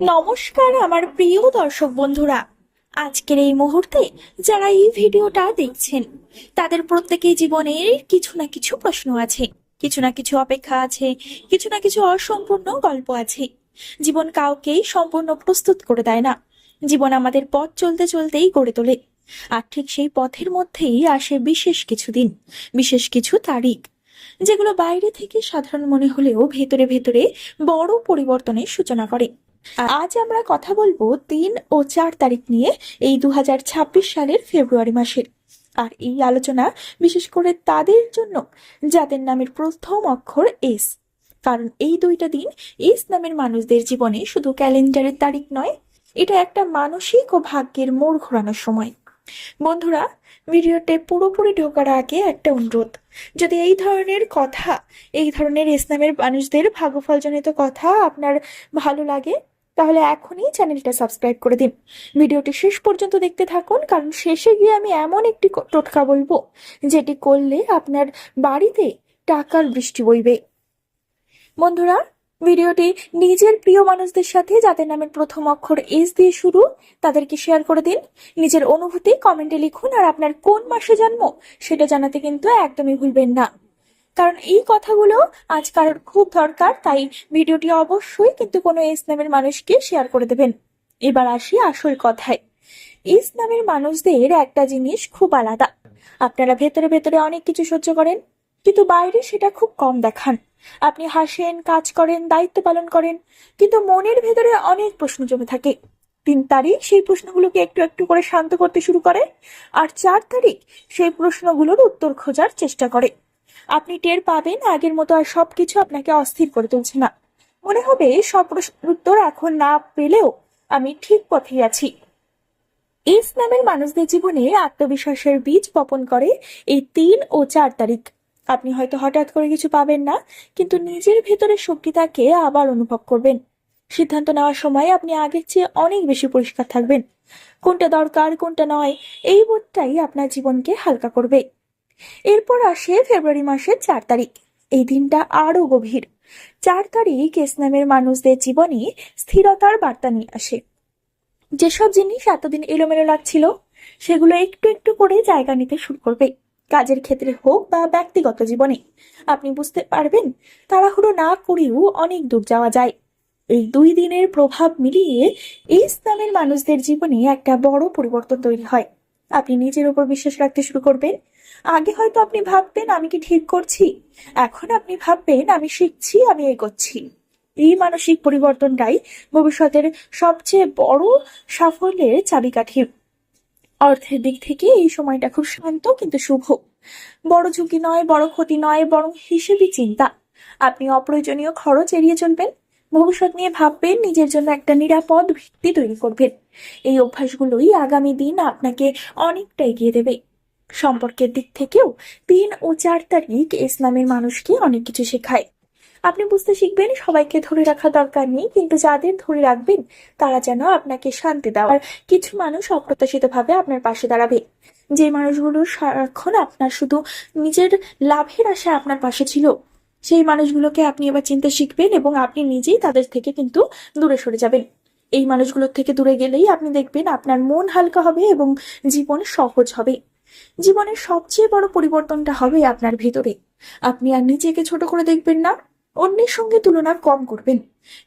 নমস্কার আমার প্রিয় দর্শক বন্ধুরা। আজকের এই মুহূর্তে যারা এই ভিডিওটা দেখছেন, তাদের প্রত্যেকেই জীবনের কিছু না কিছু প্রশ্ন আছে, কিছু না কিছু অপেক্ষা আছে, কিছু না কিছু অসম্পূর্ণ গল্প আছে। জীবন কাউকেই সম্পূর্ণ প্রস্তুত করে দেয় না। জীবন আমাদের পথ চলতে চলতেই গড়ে তোলে। আর ঠিক সেই পথের মধ্যেই আসে বিশেষ কিছু দিন, বিশেষ কিছু তারিখ, যেগুলো বাইরে থেকে সাধারণ মনে হলেও ভেতরে ভেতরে বড় পরিবর্তনের সূচনা করে। আজ আমরা কথা বলব তিন ও চার তারিখ নিয়ে এই দু হাজার ছাব্বিশ সালের ফেব্রুয়ারি মাসের। আর এই আলোচনা বিশেষ করে তাদের জন্য, যাদের নামের প্রথম অক্ষর এস। কারণ এই দুইটা দিন এস নামের মানুষদের জীবনে শুধু ক্যালেন্ডারের তারিখ নয়, এটা একটা মানসিক ও ভাগ্যের মোড় ঘোরানোর সময়। বন্ধুরা, ভিডিওতে পুরোপুরি ঢোকার আগে একটা অনুরোধ। যদি এই ধরনের কথা, এই ধরনের ইসলামের মানুষদের ভাগ্যফলজনিত কথা আপনার ভালো লাগে তাহলে এখনই চ্যানেলটা সাবস্ক্রাইব করে দিন। ভিডিওটি শেষ পর্যন্ত দেখতে থাকুন, কারণ শেষে গিয়ে আমি এমন একটি টোটকা বলব, যেটি করলে আপনার বাড়িতে টাকার বৃষ্টি বইবে। বন্ধুরা, ভিডিওটি নিজের প্রিয় মানুষদের সাথে, যাদের নামের প্রথম অক্ষর এস দিয়ে শুরু, তাদেরকে শেয়ার করে দিন। নিজের অনুভূতি কমেন্টে লিখুন, আর আপনার কোন মাসে জন্ম, সেটা জানাতে কিন্তু একদমই ভুলবেন না। কারণ এই কথাগুলো আজ কারোর খুব দরকার, তাই ভিডিওটি অবশ্যই কিন্তু কোনো এস নামের মানুষকে শেয়ার করে দেবেন। এবার আসি আসল কথায়। এস নামের মানুষদের একটা জিনিস খুব আলাদা। আপনারা ভেতরে ভেতরে অনেক কিছু সহ্য করেন, কিন্তু বাইরে সেটা খুব কম দেখান। আপনি হাসেন, কাজ করেন, দায়িত্ব পালন করেন, কিন্তু মনের ভেতরে অনেক প্রশ্ন জমে থাকে। তিন তারিখ সেই প্রশ্নগুলোকে একটু একটু করে শান্ত করতে শুরু করে, আর চার তারিখ সেই প্রশ্নগুলোর উত্তর খোঁজার চেষ্টা করে। আপনি টের পাবেন, আগের মতো আর সবকিছু আপনাকে অস্থির করে তুলছে না। মনে হবে সব প্রশ্নের উত্তর এখন না পেলেও আমি ঠিক পথেই আছি। এস নামের মানুষদের জীবনে আত্মবিশ্বাসের বীজ বপন করে এই তিন ও চার তারিখ। আপনি হয়তো হঠাৎ করে কিছু পাবেন না, কিন্তু নিজের ভেতরের শক্তিটাকে আবার অনুভব করবেন। সিদ্ধান্ত নেওয়ার সময় আপনি আগের চেয়ে অনেক বেশি পরিষ্কার থাকবেন। কোনটা দরকার, কোনটা নয়, এই বোধটাই আপনার জীবনকে হালকা করবে। এরপর আসে ফেব্রুয়ারি মাসের চার তারিখ। এই দিনটা আরও গভীর। চার তারিখ ইসলামের মানুষদের জীবনে স্থিরতার বার্তা নিয়ে আসে। যেসব জিনিস এতদিন এলোমেলো লাগছিল, সেগুলো একটু একটু করে জায়গা নিতে শুরু করবে। কাজের ক্ষেত্রে হোক বা ব্যক্তিগত জীবনে। আপনি বুঝতে পারবেন, তাড়াহুড়ো না করেও অনেক দূর যাওয়া যায়। এই দুই দিনের প্রভাব মিলিয়ে ইসলামের মানুষদের জীবনে একটা বড় পরিবর্তন তৈরি হয়। আপনি নিজের উপর বিশ্বাস রাখতে শুরু করবেন আগে হয়তো আপনি ভাববেন আমি কি ঠিক করছি। এখন আপনি ভাববেন আমি শিখছি, আমি এগোচ্ছি। এই মানসিক পরিবর্তনটাই ভবিষ্যতের সবচেয়ে বড় সাফল্যের চাবিকাঠি। অর্থের দিক থেকে এই সময়টা খুব শান্ত কিন্তু শুভ। বড় ঝুঁকি নয়, বড় ক্ষতি নয়, বরং হিসেবে চিন্তা। আপনি অপ্রয়োজনীয় খরচ এড়িয়ে চলবেন। ভবিষ্যৎ নিয়ে ভাববেন, নিজের জন্য একটা নিরাপদ ভিত্তি তৈরি করবেন। এই অভ্যাসগুলোই আগামী দিন আপনাকে অনেকটা এগিয়ে দেবে। সম্পর্কের দিক থেকেও তিন ও চার তারিখ ইসলামের মানুষকে অনেক কিছু শেখায়। আপনি বুঝতে শিখবেন সবাইকে ধরে রাখা দরকার নেই, কিন্তু যাদের ধরে রাখবেন, তারা যেন আপনাকে শান্তি দেওয়ার কিছু মানুষ অপ্রত্যাশিতভাবে আপনার পাশে দাঁড়াবে। যে মানুষগুলো সারাক্ষণ আপনার শুধু নিজের লাভের আশা আপনার পাশে ছিল, সেই মানুষগুলোকে আপনি এবার চিনতে শিখবেন এবং আপনি নিজেই তাদের থেকে কিন্তু দূরে সরে যাবেন। এই মানুষগুলোর থেকে দূরে গেলেই আপনি দেখবেন আপনার মন হালকা হবে এবং জীবন সহজ হবে। জীবনের সবচেয়ে বড় পরিবর্তনটা হবে আপনার ভিতরে। আপনি আর নিজেকে ছোট করে দেখবেন না, অন্যের সঙ্গে তুলনা কম করবেন।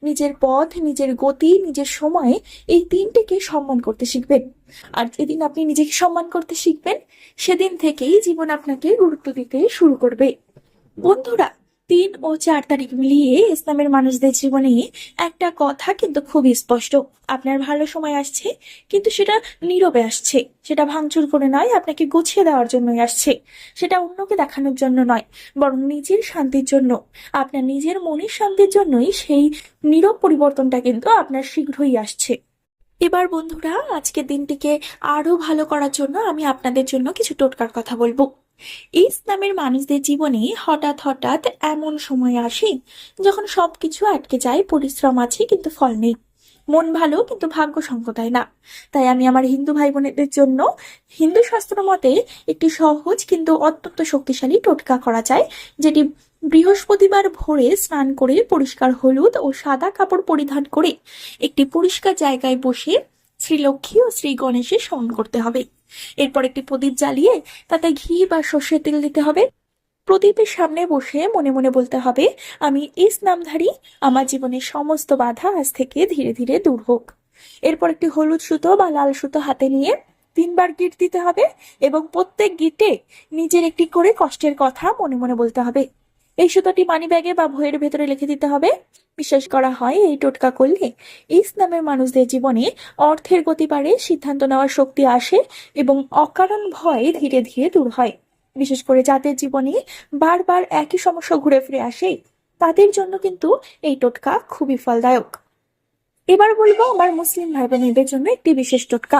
নিজের পথ, নিজের গতি, নিজের সময়ে এই তিনটিকে সম্মান করতে শিখবেন। আর যেদিন আপনি নিজেকে সম্মান করতে শিখবেন, সেদিন থেকেই জীবন আপনাকে গুরুত্ব দিতে শুরু করবে। বন্ধুরা তিন ও চার তারিখ মিলিয়ে ইসলামের মানুষদের জীবনে একটা কথা কিন্তু খুবই স্পষ্ট। আপনার ভালো সময় আসছে, কিন্তু সেটা নীরবে আসছে। সেটা ভাঙচুর করে নয়, আপনাকে গুছিয়ে দেওয়ার জন্যই আসছে। সেটা অন্যকে দেখানোর জন্য নয়, বরং নিজের শান্তির জন্য। আপনার নিজের মনের শান্তির জন্যই সেই নীরব পরিবর্তনটা কিন্তু আপনার শীঘ্রই আসছে। এবার বন্ধুরা, আজকের দিনটিকে আরও ভালো করার জন্য আমি আপনাদের জন্য কিছু টোটকার কথা বলব। ইসলামের মানুষদের জীবনে হঠাৎ হঠাৎ এমন সময় আসে যখন সবকিছু আটকে যায়, পরিশ্রম আছে কিন্তু ফল নেই। মন ভালো কিন্তু ভাগ্য সঙ্গ না। তাই আমি আমার হিন্দু ভাই বোনেদের জন্য হিন্দু শাস্ত্র মতে একটি সহজ কিন্তু অত্যন্ত শক্তিশালী টোটকা করা যায়, যেটি বৃহস্পতিবার ভোরে স্নান করে পরিষ্কার হলুদ ও সাদা কাপড় পরিধান করে একটি পরিষ্কার জায়গায় বসে শ্রীলক্ষ্মী ও শ্রী গণেশের স্মরণ করতে হবে। এরপর একটি প্রদীপ জ্বালিয়ে তাতে ঘি বা সর্ষের তেল দিতে হবে। প্রদীপের সামনে বসে মনে মনে বলতে হবে, আমি ইস নামধারী আমার জীবনের সমস্ত বাধা আজ থেকে ধীরে ধীরে দূর হোক। এরপর একটি হলুদ সুতো বা লাল সুতো হাতে নিয়ে তিনবার গিট দিতে হবে এবং প্রত্যেক গিটে নিজের একটি করে কষ্টের কথা মনে মনে বলতে হবে। এই সুতোটি মানি ব্যাগে বা বইয়ের ভেতরে লিখে দিতে হবে। বিশ্বাস করা হয় এই টোটকা করলে ইসলামের মানুষদের জীবনে অর্থের গতি বাড়ে, সিদ্ধান্ত নেওয়ার শক্তি আসে এবং অকারণ ভয় ধীরে ধীরে দূর হয়। বিশেষ করে যাদের জীবনে বারবার একই সমস্যা ঘুরে ফিরে আসে, তাদের জন্য কিন্তু এই টোটকা খুবই ফলদায়ক। এবার বলব আমার মুসলিম ভাই বোনেদের জন্য একটি বিশেষ টোটকা।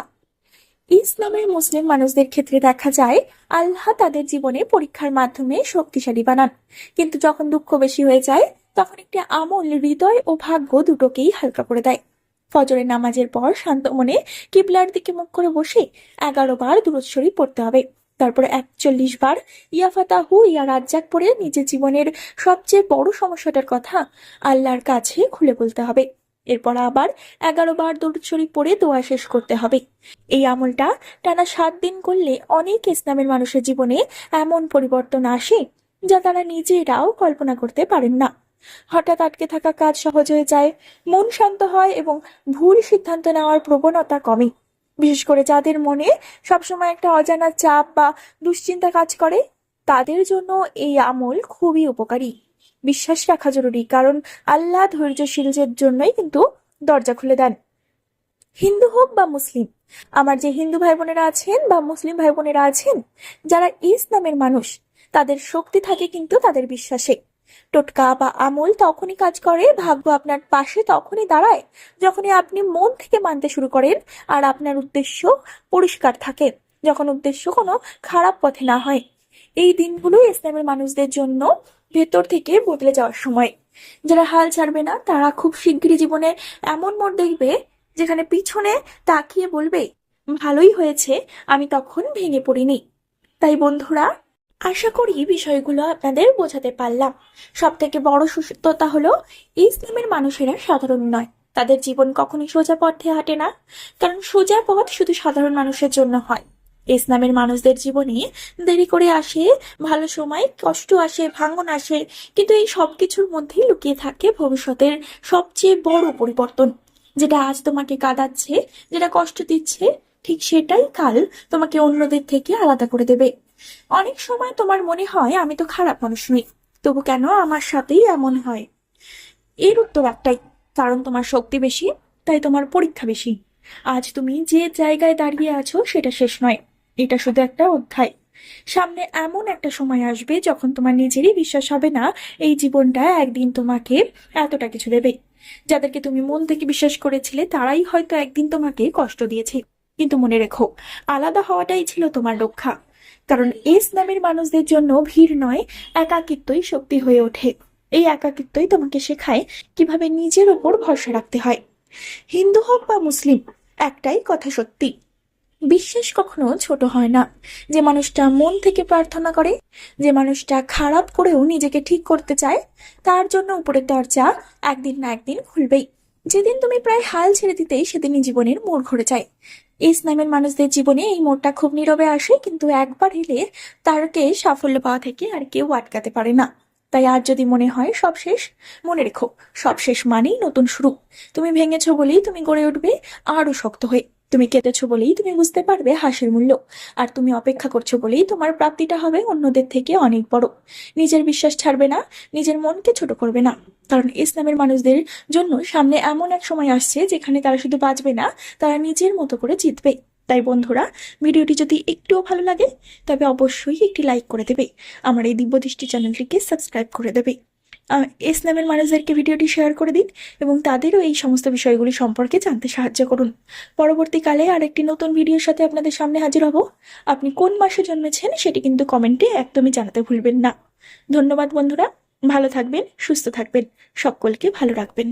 ইসলামের মুসলিম মানুষদের ক্ষেত্রে দেখা যায়, আল্লাহ তাদের জীবনে পরীক্ষার মাধ্যমে শক্তিশালী বানান। কিন্তু যখন দুঃখ বেশি হয়ে যায়, তখন একটি আমল হৃদয় ও ভাগ্য দুটোকেই হালকা করে দেয়। ফজরের নামাজের পর শান্ত মনে কিবলার দিকে মুখ করে বসে এগারো বার দূরত শরীফ পড়তে হবে। তারপরে একচল্লিশ বার, ইয়াফাতাহু ইয়া রাজ্জাক পড়ে নিজের জীবনের সবচেয়ে বড় সমস্যাটার কথা আল্লাহর কাছে খুলে বলতে হবে। এরপর আবার এগারো বার দরুদ শরীফ পড়ে দোয়া শেষ করতে হবে। এই আমলটা টানা সাত দিন করলে অনেক ইসলামের মানুষের জীবনে এমন পরিবর্তন আসে যা তারা নিজেরাও কল্পনা করতে পারেন না। হঠাৎ আটকে থাকা কাজ সহজ হয়ে যায়, মন শান্ত হয় এবং ভুল সিদ্ধান্ত নেওয়ার প্রবণতা কমে। বিশেষ করে যাদের মনে সবসময় একটা অজানা চাপ বা দুশ্চিন্তা কাজ করে, তাদের জন্য এই আমল খুবই উপকারী। বিশ্বাস রাখা জরুরি, কারণ আল্লাহ ধৈর্যশীলদের জন্যই কিন্তু দরজা খুলে দেন। হিন্দু হোক বা মুসলিম, আমার যে হিন্দু ভাই বোনেরা আছেন বা মুসলিম ভাই বোনেরা আছেন, যারা ইসলামের মানুষ, তাদের শক্তি থাকে কিন্তু তাদের বিশ্বাসে। টোটকা বা আমল তখনই কাজ করে, ভাগ্য আপনার পাশে তখনই দাঁড়ায়, যখনই আপনি মন থেকে মানতে শুরু করেন আর আপনার উদ্দেশ্য পরিষ্কার থাকে, যখন উদ্দেশ্য কোনো খারাপ পথে না হয়। এই দিনগুলো ইসলামের মানুষদের জন্য ভেতর থেকে বদলে যাওয়ার সময়। যারা হাল ছাড়বে না, তারা খুব শিগগিরই জীবনে এমন মোড় দেখবে, যেখানে পিছনে তাকিয়ে বলবে, ভালোই হয়েছে, আমি তখন ভেঙে পড়িনি। তাই বন্ধুরা, আশা করি বিষয়গুলো আপনাদের বোঝাতে পারলাম। সব থেকে বড় সুস্থতা হলো, ইসলামের মানুষেরা সাধারণ নয়। তাদের জীবন কখনোই সোজা পথে হাঁটে না, কারণ সোজা পথ শুধু সাধারণ মানুষের জন্য হয়। ইসলামের মানুষদের জীবনে দেরি করে আসে, ভালো সময়, কষ্ট আসে, ভাঙন আসে, কিন্তু এই সব কিছুর মধ্যেই লুকিয়ে থাকে ভবিষ্যতের সবচেয়ে বড় পরিবর্তন। যেটা আজ তোমাকে কাঁদাচ্ছে, যেটা কষ্ট দিচ্ছে, ঠিক সেটাই কাল তোমাকে অন্যদের থেকে আলাদা করে দেবে। অনেক সময় তোমার মনে হয়, আমি তো খারাপ মানুষ নই। তবু কেন আমার সাথেই এমন হয়? এর উত্তর একটাই, কারণ তোমার শক্তি বেশি, তাই তোমার পরীক্ষা বেশি। আজ তুমি যে জায়গায় দাঁড়িয়ে আছো, সেটা শেষ নয়। এটা শুধু একটা অধ্যায়। সামনে এমন একটা সময় আসবে যখন তোমার নিজেরই বিশ্বাস হবে না, এই জীবনটা একদিন তোমাকে এতটা কিছু দেবে। যাদেরকে তুমি মন থেকে বিশ্বাস করেছিলে, তারাই হয়তো একদিন তোমাকে কষ্ট দিয়েছে। কিন্তু মনে রেখো, আলাদা হওয়াটাই ছিল তোমার রক্ষা। কারণ ইসলামের মানুষদের জন্য ভিড় নয়, একাকিত্বই শক্তি হয়ে ওঠে। এই একাকিত্বই তোমাকে শেখায় কীভাবে নিজের ওপর ভরসা রাখতে হয়। হিন্দু হোক বা মুসলিম, একটাই কথা সত্যি। বিশ্বাস কখনো ছোট হয় না। যে মানুষটা মন থেকে প্রার্থনা করে, যে মানুষটা খারাপ করেও নিজেকে ঠিক করতে চায়, তার জন্য উপরের দরজা একদিন না একদিন খুলবেই। যেদিন তুমি প্রায় হাল ছেড়ে দিতেই সেদিনই জীবনের মোড় ঘুরে যায়। ইসলামের মানুষদের জীবনে এই মোড়টা খুব নীরবে আসে, কিন্তু একবার এলে তারকে সাফল্য পাওয়া থেকে আর কেউ আটকাতে পারে না। তাই আজ যদি মনে হয় সব শেষ মনে রেখো সব শেষ মানেই নতুন শুরু। তুমি ভেঙেছো বলেই তুমি গড়ে উঠবে আরও শক্ত হয়ে। তুমি কেঁদেছো বলেই তুমি বুঝতে পারবে হাসির মূল্য। আর তুমি অপেক্ষা করছ বলেই তোমার প্রাপ্তিটা হবে অন্যদের থেকে অনেক বড়। নিজের বিশ্বাস ছাড়বে না, নিজের মনকে ছোট করবে না। কারণ ইসলামের মানুষদের জন্য সামনে এমন এক সময় আসছে যেখানে তারা শুধু বাঁচবে না, তারা নিজের মতো করে জিতবে। তাই বন্ধুরা, ভিডিওটি যদি একটুও ভালো লাগে, তবে অবশ্যই একটি লাইক করে দেবে। আমার এই দিব্যদৃষ্টি চ্যানেলটিকে সাবস্ক্রাইব করে দেবে। আহ, নামের মানুষদেরকে ভিডিওটি শেয়ার করে দিন এবং তাদেরও এই সমস্ত বিষয়গুলি সম্পর্কে জানতে সাহায্য করুন। পরবর্তীকালে আরেকটি নতুন ভিডিওর সাথে আপনাদের সামনে হাজির হব। আপনি কোন মাসে জন্মেছেন সেটি কিন্তু কমেন্টে একদমই জানাতে ভুলবেন না। ধন্যবাদ বন্ধুরা ভালো থাকবেন সুস্থ থাকবেন সকলকে ভালো রাখবেন।